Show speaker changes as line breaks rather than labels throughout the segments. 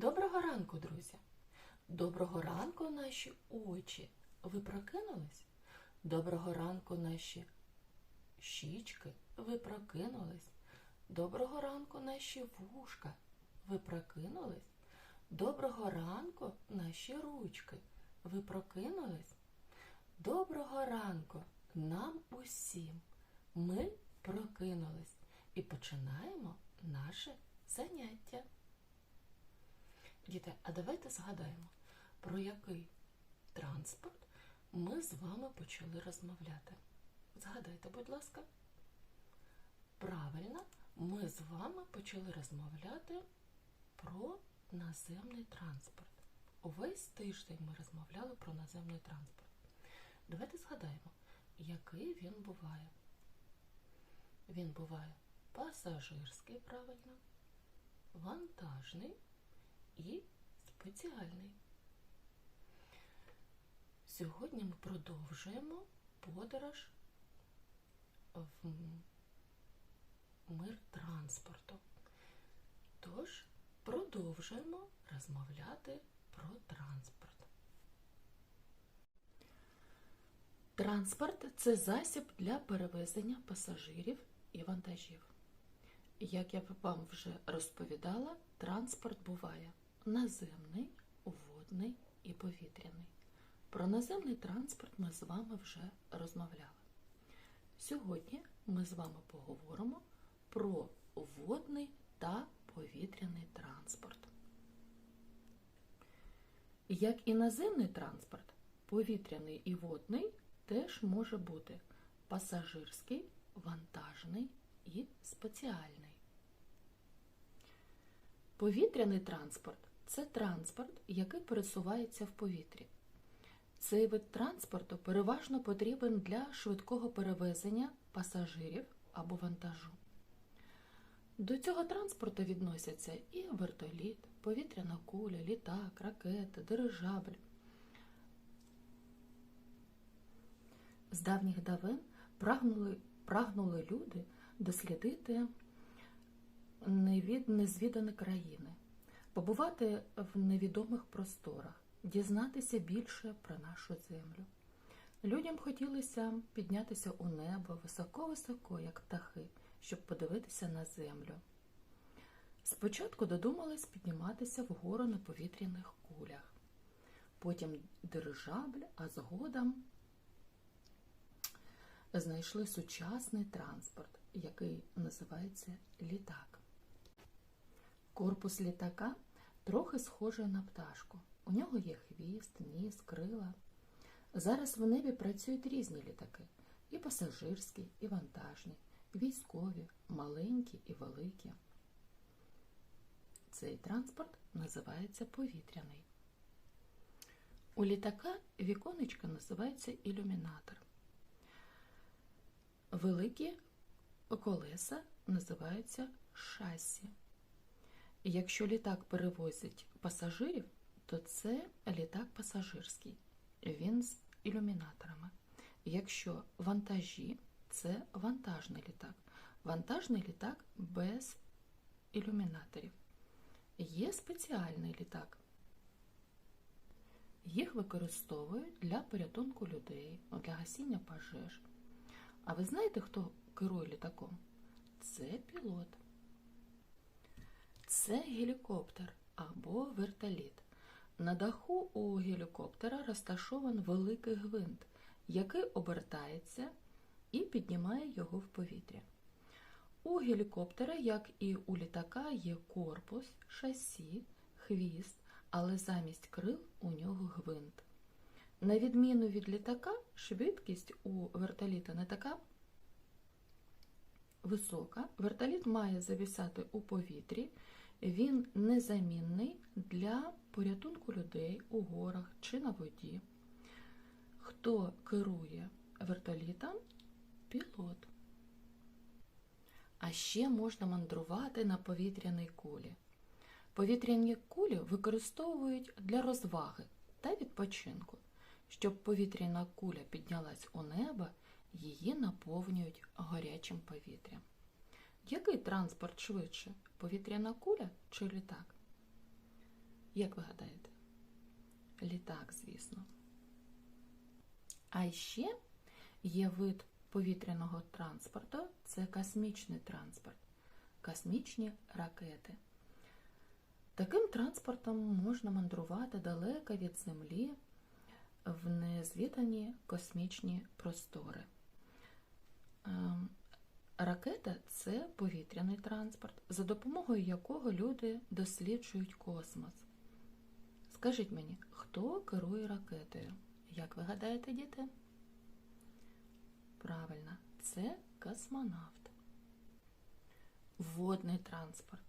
Доброго ранку, друзі! Доброго ранку, наші очі. Ви прокинулись? Доброго ранку, наші щічки. Ви прокинулись? Доброго ранку, наші вушка. Ви прокинулись? Доброго ранку, наші ручки. Ви прокинулись? Доброго ранку нам усім. Ми прокинулись і починаємо наше заняття. Діти, а давайте згадаємо, про який транспорт ми з вами почали розмовляти. Згадайте, будь ласка. Правильно, ми з вами почали розмовляти про наземний транспорт. Увесь тиждень ми розмовляли про наземний транспорт. Давайте згадаємо, який він буває. Він буває пасажирський, правильно, вантажний і спеціальний. Сьогодні ми продовжуємо подорож в мир транспорту. Тож продовжуємо розмовляти про транспорт. Транспорт це засіб для перевезення пасажирів і вантажів. Як я вам вже розповідала, транспорт буває наземний, водний і повітряний. Про наземний транспорт ми з вами вже розмовляли. Сьогодні ми з вами поговоримо про водний та повітряний транспорт. Як і наземний транспорт, повітряний і водний теж може бути пасажирський, вантажний і спеціальний. Повітряний транспорт це транспорт, який пересувається в повітрі. Цей вид транспорту переважно потрібен для швидкого перевезення пасажирів або вантажу. До цього транспорту відносяться і вертоліт, повітряна куля, літак, ракета, дирижабль. З давніх давен прагнули, прагнули люди дослідити незвідані країни, побувати в невідомих просторах, дізнатися більше про нашу землю. Людям хотілося піднятися у небо високо-високо, як птахи, щоб подивитися на землю. Спочатку додумались підніматися вгору на повітряних кулях, потім дирижабль, а згодом знайшли сучасний транспорт, який називається літак. Корпус літака трохи схожий на пташку. У нього є хвіст, ніс, крила. Зараз в небі працюють різні літаки: і пасажирські, і вантажні, військові, маленькі і великі. Цей транспорт називається повітряний. У літака віконечко називається ілюмінатор. Великі колеса називаються шасі. Якщо літак перевозить пасажирів, то це літак пасажирський. Він з ілюмінаторами. Якщо вантажі, це вантажний літак. Вантажний літак без ілюмінаторів. Є спеціальний літак. Їх використовують для порятунку людей, для гасіння пожеж. А ви знаєте, хто керує літаком? Це пілот. Це гелікоптер або вертоліт. На даху у гелікоптера розташований великий гвинт, який обертається і піднімає його в повітря. У гелікоптера, як і у літака, є корпус, шасі, хвіст, але замість крил у нього гвинт. На відміну від літака, швидкість у вертоліта не така висока. Вертоліт має завісати у повітрі, він незамінний для порятунку людей у горах чи на воді. Хто керує вертолітом? Пілот. А ще можна мандрувати на повітряній кулі. Повітряні кулі використовують для розваги та відпочинку. Щоб повітряна куля піднялась у небо, її наповнюють гарячим повітрям. Який транспорт швидше? Повітряна куля чи літак? Як ви гадаєте? Літак, звісно. А ще є вид повітряного транспорту це космічний транспорт, космічні ракети. Таким транспортом можна мандрувати далеко від Землі в незвідані космічні простори. Ракета це повітряний транспорт, за допомогою якого люди досліджують космос. Скажіть мені, хто керує ракетою? Як ви гадаєте, діти? Правильно, це космонавт. Водний транспорт.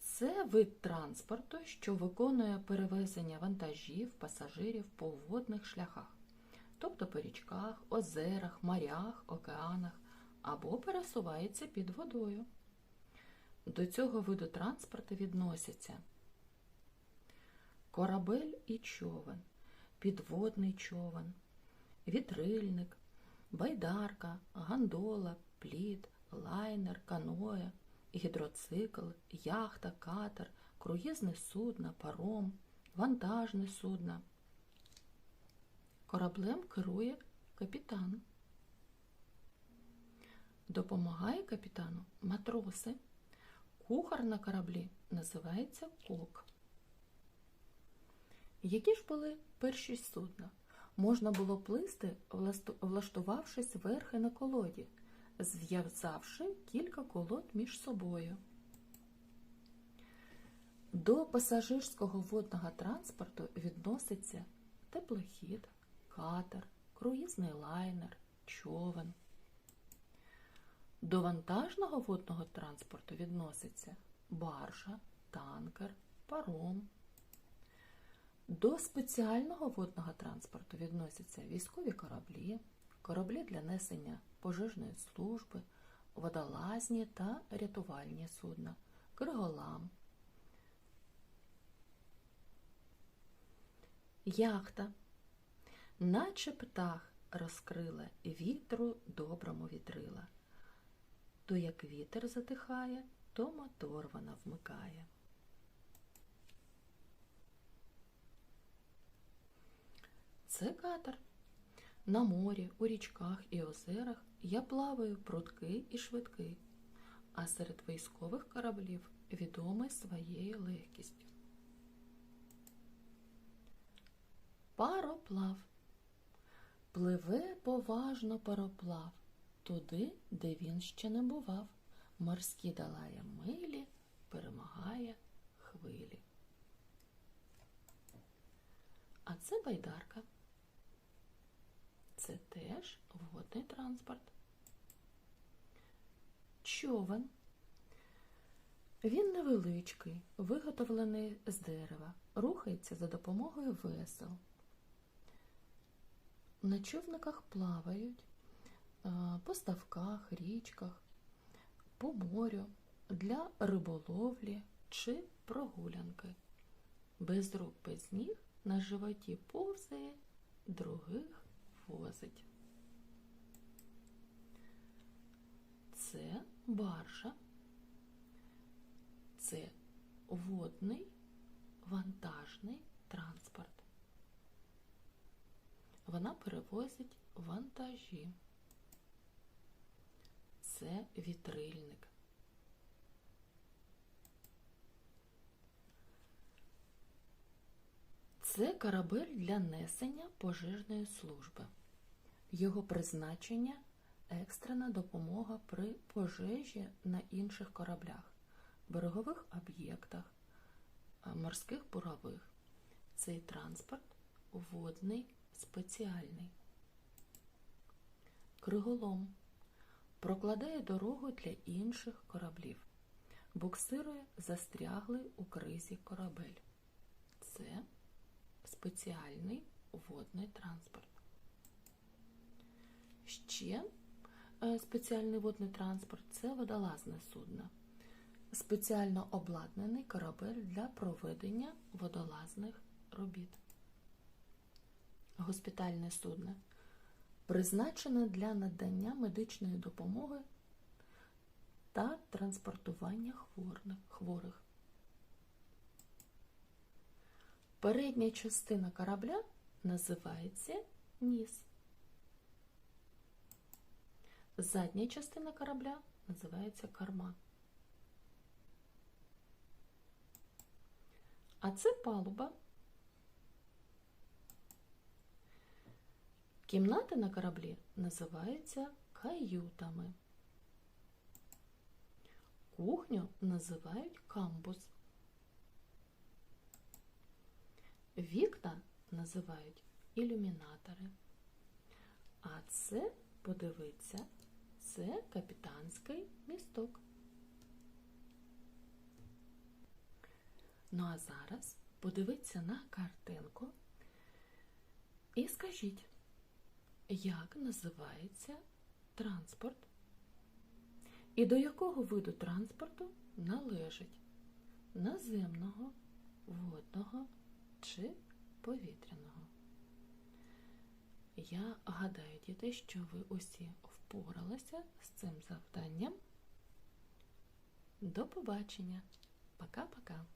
Це вид транспорту, що виконує перевезення вантажів, пасажирів по водних шляхах, тобто по річках, озерах, морях, океанах або пересувається під водою. До цього виду транспорту відносяться корабель і човен, підводний човен, вітрильник, байдарка, гандола, плід, лайнер, каноє, гідроцикл, яхта, катер, круїзне судно, паром, вантажне судно. Кораблем керує капітан. Допомагає капітану матроси. Кухар на кораблі називається кок. Які ж були перші судна? Можна було плисти, влаштувавшись верхи на колоді, зв'язавши кілька колод між собою. До пасажирського водного транспорту відноситься теплохід, катер, круїзний лайнер, човен. До вантажного водного транспорту відноситься баржа, танкер, паром. До спеціального водного транспорту відносяться військові кораблі, кораблі для несення пожежної служби, водолазні та рятувальні судна, криголам. Яхта, наче птах розкрила вітру доброму вітрила. То як вітер затихає, то мотор вона вмикає. Це катер. На морі, у річках і озерах я плаваю прудкий і швидкий, а серед військових кораблів відомий своєю легкістю. Пароплав. Пливе поважно пароплав туди, де він ще не бував. Морські долає милі, перемагає хвилі. А це байдарка. Це теж водний транспорт. Човен. Він невеличкий, виготовлений з дерева, рухається за допомогою весел. На човниках плавають по ставках, річках, по морю для риболовлі чи прогулянки. Без рук, без ніг на животі повзає, других возить. Це баржа, це водний вантажний транспорт. Вона перевозить вантажі це вітрильник. Це корабель для несення пожежної служби. Його призначення екстрена допомога при пожежі на інших кораблях, берегових об'єктах, морських бурових. Цей транспорт водний спеціальний. Криголом прокладає дорогу для інших кораблів, буксирує застряглий у кризі корабель. Це спеціальний водний транспорт. Ще е, спеціальний водний транспорт це водолазне судно, спеціально обладнаний корабель для проведення водолазних робіт. Госпітальне судно призначена для надання медичної допомоги та транспортування хворих. Передня частина корабля називається ніс. Задня частина корабля називається корма. А це палуба. Кімнати на кораблі називаються каютами. Кухню називають камбуз. Вікна називають ілюмінатори. А це, подивиться, це капітанський місток. Ну а зараз подивіться на картинку і скажіть, як називається транспорт? І до якого виду транспорту належить наземного, водного чи повітряного? Я гадаю, діти, що ви усі впоралися з цим завданням. До побачення. Пока-пока.